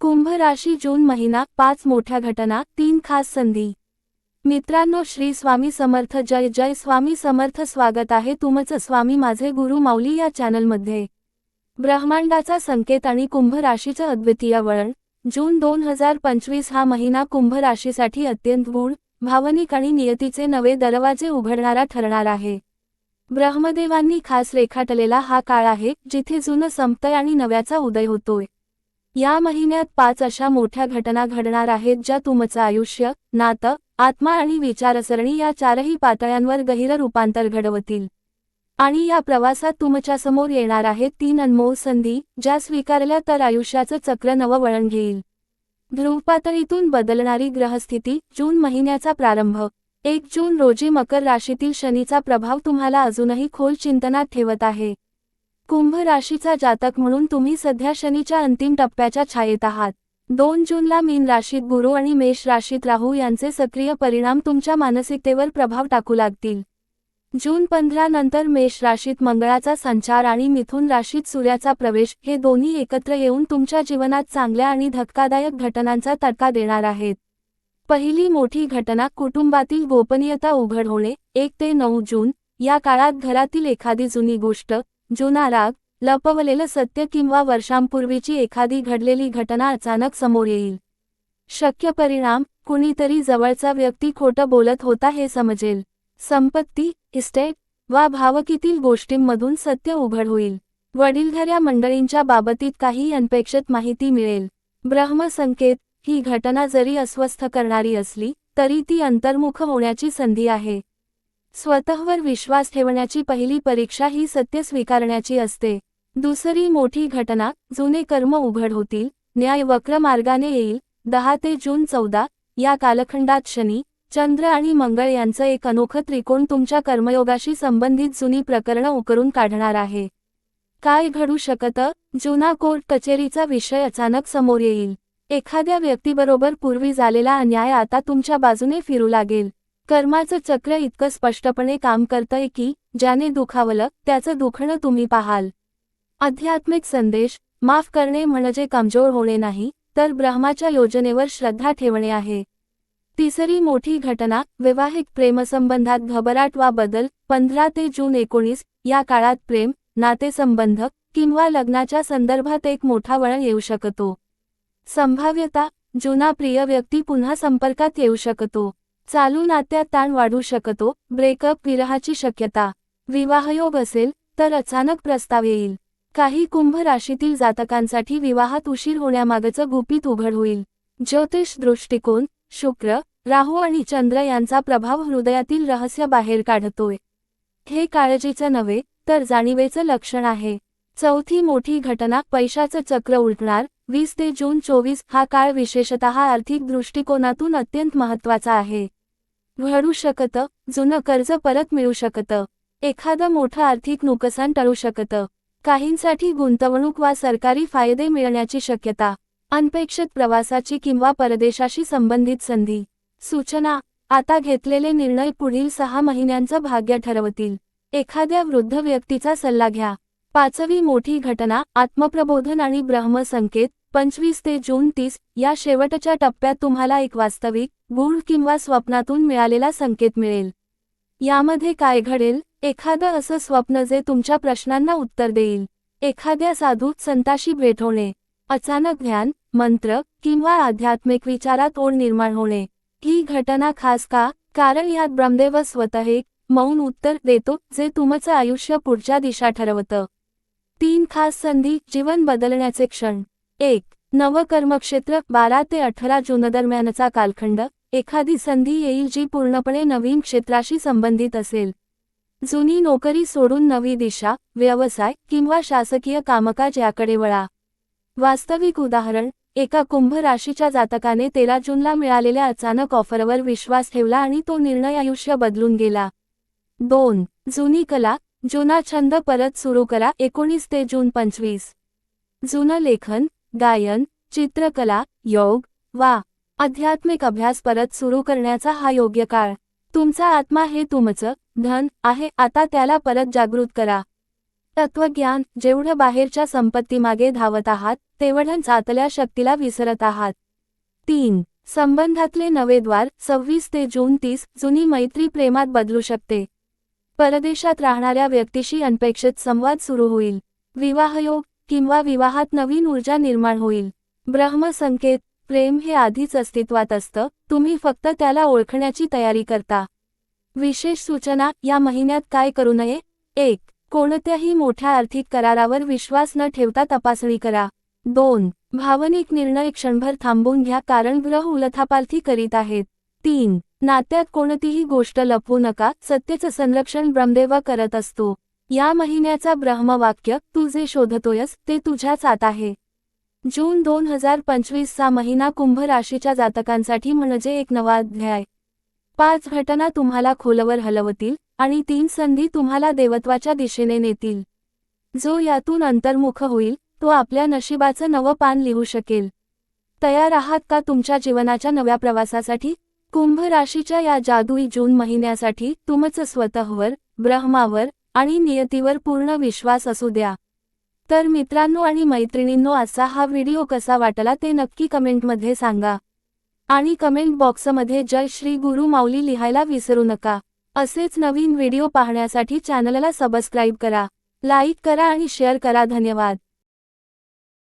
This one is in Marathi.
कुंभ राशी जून महिना पाच मोठ्या घटना तीन खास संधी. मित्रांनो श्री स्वामी समर्थ जय जय स्वामी समर्थ स्वागत आहे तुमचं स्वामी माझे गुरु माऊली या चॅनलमध्ये. ब्रह्मांडाचा संकेत आणि कुंभ राशीचं अद्वितीय वळण. जून दोन हजार पंचवीस हा महिना कुंभ राशीसाठी अत्यंत गूढ भावनिक आणि नियतीचे नवे दरवाजे उघडणारा ठरणार आहे. ब्रह्मदेवांनी खास रेखाटलेला हा काळ आहे जिथे जुनं संपतय आणि नव्याचा उदय होतोय. या महिन्यात पाच अशा मोठ्या घटना घडणार आहेत ज्या तुमचं आयुष्य नातं आत्मा आणि विचारसरणी या चारही पातळ्यांवर गहिर रूपांतर घडवतील. आणि या प्रवासात तुमच्यासमोर येणार आहेत तीन अनमोल संधी ज्या स्वीकारल्या तर आयुष्याचं चक्र नवं वळण घेईल. ध्रुवपातळीतून बदलणारी ग्रहस्थिती जून महिन्याचा प्रारंभ. एक जून रोजी मकर राशीतील शनीचा प्रभाव तुम्हाला अजूनही खोल चिंतनात ठेवत आहे. कुंभ राशीचा जातक म्हणून तुम्ही सध्या शनीच्या अंतिम टप्प्याच्या छायेत आहात. दोन जूनला मीन राशीत गुरु आणि मेष राशीत राहू यांचे सक्रिय परिणाम तुमच्या मानसिकतेवर प्रभाव टाकू लागतील. जून पंधरा नंतर मेष राशीत मंगळाचा संचार आणि मिथुन राशीत सूर्याचा प्रवेश हे दोन्ही एकत्र येऊन तुमच्या जीवनात चांगल्या आणि धक्कादायक घटनांचा तडका देणार आहेत. पहिली मोठी घटना कुटुंबातील गोपनीयता उघड होणे एक ते नऊ जून या काळात घरातील एखादी जुनी गोष्ट जुना राग लपवलेलं सत्य किंवा वर्षांपूर्वीची एखादी घडलेली घटना अचानक समोर येईल. शक्य परिणाम कुणीतरी जवळचा व्यक्ती खोटं बोलत होता हे समजेल. संपत्ती इस्टेट वा भावकीतील गोष्टींमधून सत्य उघड होईल. वडीलधाऱ्या मंडळींच्या बाबतीत काही अनपेक्षित माहिती मिळेल. ब्रह्मसंकेत ही घटना जरी अस्वस्थ करणारी असली तरी ती अंतर्मुख होण्याची संधी आहे. स्वतःवर विश्वास ठेवण्याची पहिली परीक्षा ही सत्य स्वीकारण्याची असते. दुसरी मोठी घटना जुने कर्म उघड होतील न्याय वक्र मार्गाने येईल दहा ते जून चौदा या कालखंडात शनी चंद्र आणि मंगळ यांचं एक अनोखं त्रिकोण तुमच्या कर्मयोगाशी संबंधित जुनी प्रकरणं उकरून काढणार आहे. काय घडू शकतं? जुना कोर्ट कचेरीचा विषय अचानक समोर येईल. एखाद्या व्यक्तीबरोबर पूर्वी झालेला अन्याय आता तुमच्या बाजूने फिरू लागेल. कर्माचं चक्र इतकं स्पष्टपणे काम करतंय की ज्याने दुखावलं त्याचं दुखणं तुम्ही पाहाल. आध्यात्मिक संदेश माफ करणे म्हणजे कमजोर होणे नाही तर ब्रह्माच्या योजनेवर श्रद्धा ठेवणे आहे. तिसरी मोठी घटना वैवाहिक प्रेमसंबंधात घबराट वा बदल पंधरा ते जून एकोणीस या काळात प्रेम नातेसंबंध किंवा लग्नाच्या संदर्भात एक मोठा वळण येऊ शकतो. संभाव्यता जुना प्रिय व्यक्ती पुन्हा संपर्कात येऊ शकतो. चालू नात्यात ताण वाढू शकतो ब्रेकअप विरहाची शक्यता. विवाहयोग असेल तर अचानक प्रस्ताव येईल. काही कुंभ राशीतील जातकांसाठी विवाहात उशीर होण्यामागचं गुपित उघड होईल. ज्योतिष दृष्टिकोन शुक्र राहू आणि चंद्र यांचा प्रभाव हृदयातील रहस्य बाहेर काढतोय. हे काळजीचं नव्हे तर जाणीवेचं लक्षण आहे. चौथी मोठी घटना पैशाचं चक्र उलटणार वीस ते जून चोवीस हा काळ विशेषतः आर्थिक दृष्टिकोनातून अत्यंत महत्त्वाचा आहे. घडू शकतं जुनं कर्ज परत मिळू शकतं. एखादं मोठं आर्थिक नुकसान टळू शकतं. काहींसाठी गुंतवणूक वा सरकारी फायदे मिळण्याची शक्यता. अनपेक्षित प्रवासाची किंवा परदेशाशी संबंधित संधी. सूचना आता घेतलेले निर्णय पुढील सहा महिन्यांचं भाग्य ठरवतील. एखाद्या वृद्ध व्यक्तीचा सल्ला घ्या. पाचवी मोठी घटना आत्मप्रबोधन आणि ब्रह्मसंकेत पंचवीस ते जून तीस या शेवटच्या टप्प्यात तुम्हाला एक वास्तविक गूढ किंवा स्वप्नातून मिळालेला संकेत मिळेल. यामध्ये काय घडेल? एखादं असं स्वप्न जे तुमच्या प्रश्नांना उत्तर देईल. एखाद्या साधू संताशी भेट होणे अचानक ध्यान मंत्र किंवा आध्यात्मिक विचारात ओढ निर्माण होणे. ही घटना खास का? कारण यात ब्रह्मदेव स्वतः एक मौन उत्तर देतो जे तुमचं आयुष्य पुढच्या दिशा ठरवतं. तीन खास संधी जीवन बदलण्याचे क्षण. एक नवकर्मक्षेत्र बारा ते अठरा जून दरम्यानचा कालखंड. एखादी संधी येईल जी पूर्णपणे नवीन क्षेत्राशी संबंधित असेल. जुनी नोकरी सोडून नवी दिशा व्यवसाय किंवा शासकीय कामकाज याकडे वळा. वास्तविक उदाहरण एका कुंभ राशीच्या जातकाने तेरा जूनला मिळालेल्या अचानक ऑफरवर विश्वास ठेवला आणि तो निर्णय आयुष्य बदलून गेला. दोन जुनी कला जुना छंद परत सुरू करा एकोणीस ते जून पंचवीस. जुनं लेखन गायन चित्रकला योग वा आध्यात्मिक अभ्यास परत सुरू करण्याचा हा योग्य काळ. तुमचा आत्मा हे तुमचं धन आहे आता त्याला परत जागृत करा. तत्वज्ञान जेवढं बाहेरच्या संपत्तीमागे धावत आहात तेवढं आतल्या शक्तीला विसरत आहात. तीन संबंधातले नवे द्वार सव्वीस ते जून तीस जुनी मैत्री प्रेमात बदलू शकते. परदेशात राहणाऱ्या व्यक्तीशी अनपेक्षित संवाद सुरू होईल. विवाहयोग किंवा विवाहात नवीन ऊर्जा निर्माण होईल. ब्रह्मसंकेत प्रेम हे आधीच अस्तित्वात असतं तुम्ही फक्त त्याला ओळखण्याची तयारी करता. विशेष सूचना या महिन्यात काय करू नये? एक कोणत्याही मोठ्या आर्थिक करारावर विश्वास न ठेवता तपासणी करा. दोन भावनिक निर्णय क्षणभर थांबून घ्या कारण ग्रह उलथापालथी करीत आहेत. तीन नात्यात कोणतीही गोष्ट लपवू नका सत्तेचं संरक्षण ब्रह्मदेव करत असतो. या महिन्याचा ब्रह्मवाक्य तू जे शोधतोयस ते तुझ्याच आत आहे. जून दोन हजार पंचवीसचा महिना कुंभ राशीच्या जातकांसाठी म्हणजे एक नवा अध्याय. पाच घटना तुम्हाला खोलवर हलवतील आणि तीन संधी तुम्हाला देवत्वाच्या दिशेने नेतील. जो यातून अंतर्मुख होईल तो आपल्या नशिबाचं नवं पान लिहू शकेल. तयार आहात का तुमच्या जीवनाच्या नव्या प्रवासासाठी? कुंभ राशीच्या या जादुई जून महिन्यासाठी तुमचं स्वतःवर ब्रह्मावर आणि नियतीवर पूर्ण विश्वास असू द्या. तर मित्रांनो आणि मैत्रिणींनो असा हा व्हिडिओ कसा वाटला ते नक्की कमेंटमध्ये सांगा. आणि कमेंट बॉक्समध्ये जय श्री गुरु माऊली लिहायला विसरू नका. असेच नवीन व्हिडिओ पाहण्यासाठी चॅनलला सबस्क्राईब करा लाईक करा आणि शेअर करा. धन्यवाद.